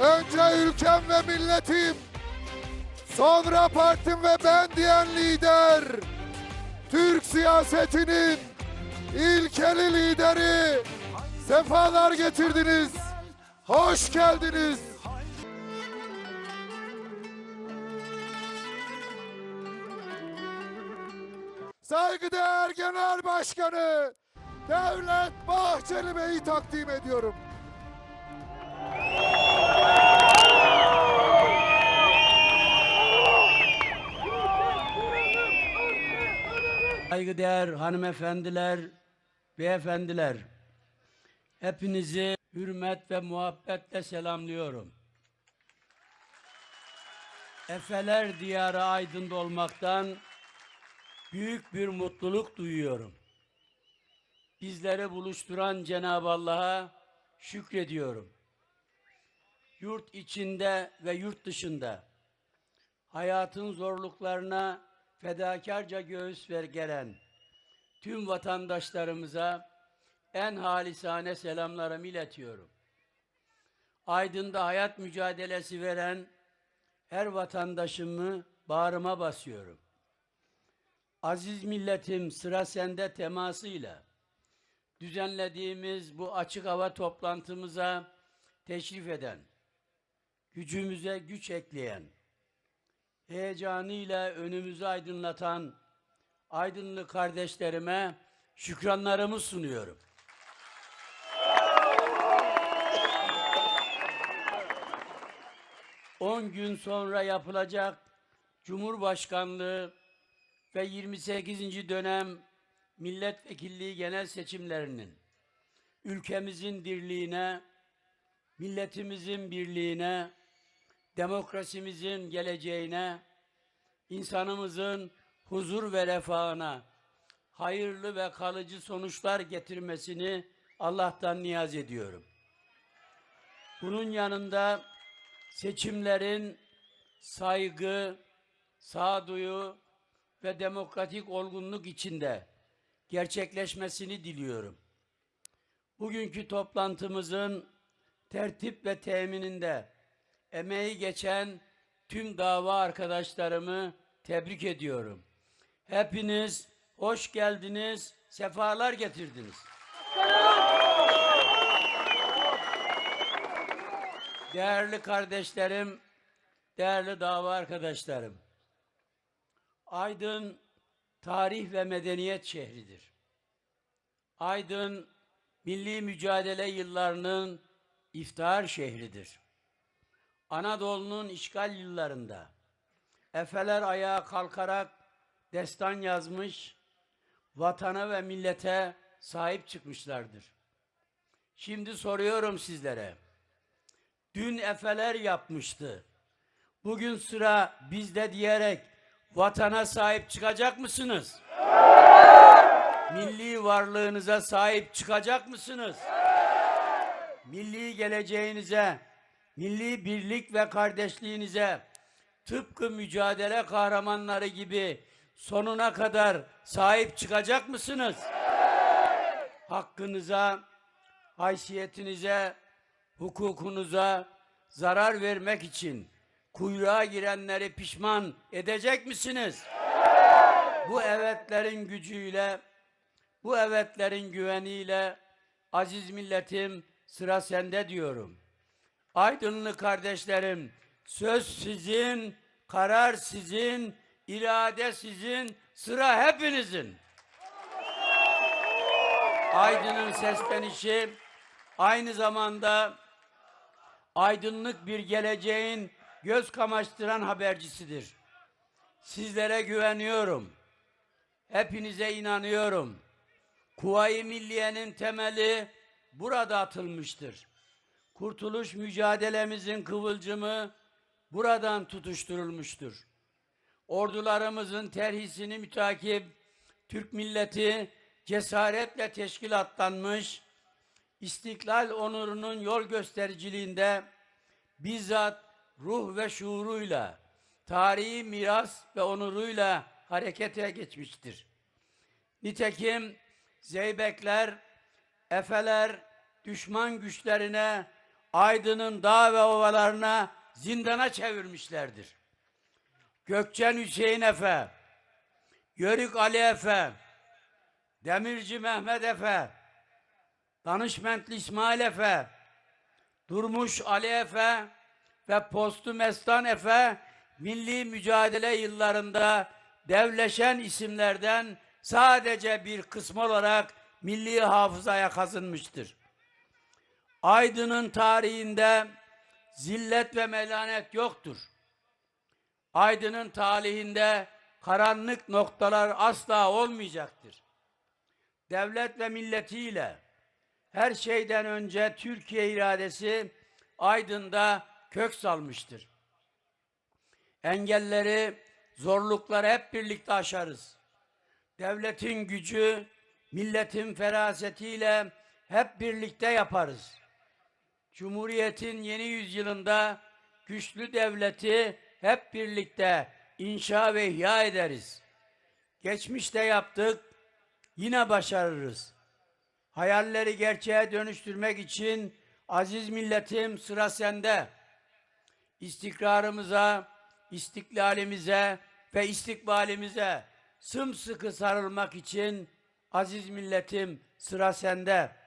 Önce ülkem ve milletim, sonra partim ve ben diyen lider, Türk siyasetinin ilkeli lideri, sefalar getirdiniz, hoş geldiniz. Saygıdeğer Genel Başkanı Devlet Bahçeli Bey'i takdim ediyorum. Saygıdeğer hanımefendiler, beyefendiler, hepinizi hürmet ve muhabbetle selamlıyorum. Efeler diyarı Aydın'da olmaktan büyük bir mutluluk duyuyorum. Bizleri buluşturan Cenab-ı Allah'a şükrediyorum. Yurt içinde ve yurt dışında hayatın zorluklarına fedakarca göğüs ver gelen tüm vatandaşlarımıza en halisane selamlarımı iletiyorum. Aydın'da hayat mücadelesi veren her vatandaşımı bağrıma basıyorum. Aziz milletim sıra sende temasıyla düzenlediğimiz bu açık hava toplantımıza teşrif eden, gücümüze güç ekleyen, heyecanıyla önümüzü aydınlatan aydınlı kardeşlerime şükranlarımı sunuyorum. On gün sonra yapılacak Cumhurbaşkanlığı ve 28. dönem milletvekilliği genel seçimlerinin ülkemizin dirliğine, milletimizin birliğine, demokrasimizin geleceğine, insanımızın huzur ve refahına hayırlı ve kalıcı sonuçlar getirmesini Allah'tan niyaz ediyorum. Bunun yanında seçimlerin saygı, sağduyu ve demokratik olgunluk içinde gerçekleşmesini diliyorum. Bugünkü toplantımızın tertip ve temininde emeği geçen tüm dava arkadaşlarımı tebrik ediyorum. Hepiniz hoş geldiniz, sefalar getirdiniz. Değerli kardeşlerim, değerli dava arkadaşlarım. Aydın tarih ve medeniyet şehridir. Aydın milli mücadele yıllarının iftihar şehridir. Anadolu'nun işgal yıllarında Efeler ayağa kalkarak destan yazmış, vatana ve millete sahip çıkmışlardır. Şimdi soruyorum sizlere. Dün Efeler yapmıştı. Bugün sıra bizde diyerek vatana sahip çıkacak mısınız? Milli varlığınıza sahip çıkacak mısınız? Milli geleceğinize, milli birlik ve kardeşliğinize tıpkı mücadele kahramanları gibi sonuna kadar sahip çıkacak mısınız? Hakkınıza, haysiyetinize, hukukunuza zarar vermek için kuyruğa girenleri pişman edecek misiniz? Bu evetlerin gücüyle, bu evetlerin güveniyle aziz milletim sıra sende diyorum. Aydınlı kardeşlerim, söz sizin, karar sizin, irade sizin, sıra hepinizin. Aydın'ın seslenişi aynı zamanda aydınlık bir geleceğin göz kamaştıran habercisidir. Sizlere güveniyorum. Hepinize inanıyorum. Kuvayi Milliye'nin temeli burada atılmıştır. Kurtuluş mücadelemizin kıvılcımı buradan tutuşturulmuştur. Ordularımızın terhisini mütakip Türk milleti cesaretle teşkilatlanmış, istiklal onurunun yol göstericiliğinde bizzat ruh ve şuuruyla, tarihi miras ve onuruyla harekete geçmiştir. Nitekim Zeybekler, Efeler düşman güçlerine Aydın'ın dağ ve ovalarına zindana çevirmişlerdir. Gökçen Hüseyin Efe, Yörük Ali Efe, Demirci Mehmet Efe, Danışmentli İsmail Efe, Durmuş Ali Efe ve Postu Mestan Efe milli mücadele yıllarında devleşen isimlerden sadece bir kısmı olarak milli hafızaya kazınmıştır. Aydın'ın tarihinde zillet ve melanet yoktur. Aydın'ın talihinde karanlık noktalar asla olmayacaktır. Devlet ve milletiyle her şeyden önce Türkiye iradesi Aydın'da kök salmıştır. Engelleri, zorlukları hep birlikte aşarız. Devletin gücü, milletin ferasetiyle hep birlikte yaparız. Cumhuriyetin yeni yüzyılında güçlü devleti hep birlikte inşa ve ihya ederiz. Geçmişte yaptık, yine başarırız. Hayalleri gerçeğe dönüştürmek için aziz milletim sıra sende. İstikrarımıza, istiklalimize ve istikbalimize sımsıkı sarılmak için aziz milletim sıra sende.